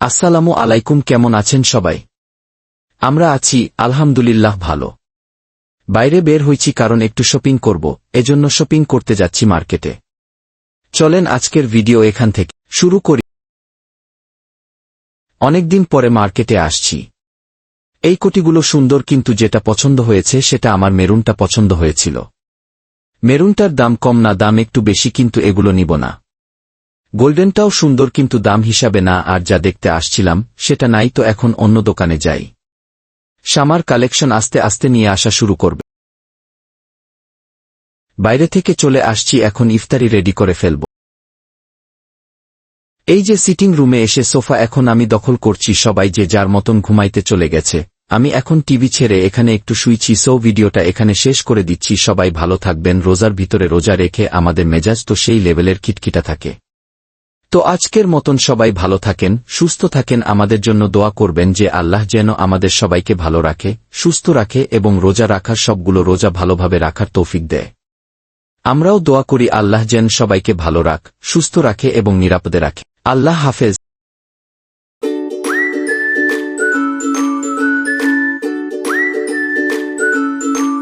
আসসালামু আলাইকুম, কেমন আছেন সবাই? আমরা আছি, আলহামদুলিল্লাহ, ভালো। বাইরে বের হইছি কারণ একটু শপিং করব, এজন্য শপিং করতে যাচ্ছি মার্কেটে। চলেন আজকের ভিডিও এখান থেকে শুরু করি। অনেকদিন পরে মার্কেটে আসছি। এই কোটিগুলো সুন্দর কিন্তু যেটা পছন্দ হয়েছে, সেটা আমার মেরুনটা পছন্দ হয়েছিল। মেরুনটার দাম কম না, দাম একটু বেশি কিন্তু এগুলো নিব না। গোল্ডেনটাও সুন্দর কিন্তু দাম হিসাবে না, আর যা দেখতে আসছিলাম, সেটা নাই তো এখন অন্য দোকানে যাই। সামার কালেকশন আস্তে আস্তে নিয়ে আসা শুরু করবে। বাইরে থেকে চলে আসছি, এখন ইফতারি রেডি করে ফেলব। এই যে সিটিং রুমে এসে সোফা এখন আমি দখল করছি, সবাই যে যার মতন ঘুমাইতে চলে গেছে। আমি এখন টিভি ছেড়ে এখানে একটু শুইছি, সো ভিডিওটা এখানে শেষ করে দিচ্ছি। সবাই ভালো থাকবেন, রোজার ভিতরে রোজা রেখে আমাদের মেজাজ তো সেই লেভেলের কিটকিটা থাকে। তো আজকের মতন সবাই ভালো থাকেন, সুস্থ থাকেন, আমাদের জন্য দোয়া করবেন যে আল্লাহ যেন আমাদের সবাইকে ভালো রাখে, সুস্থ রাখে এবং রোজা রাখার সবগুলো রোজা ভালোভাবে রাখার তৌফিক দেয়। আমরাও দোয়া করি আল্লাহ যেন সবাইকে ভালো রাখ, সুস্থ রাখে এবং নিরাপদে রাখে। আল্লাহ হাফেজ।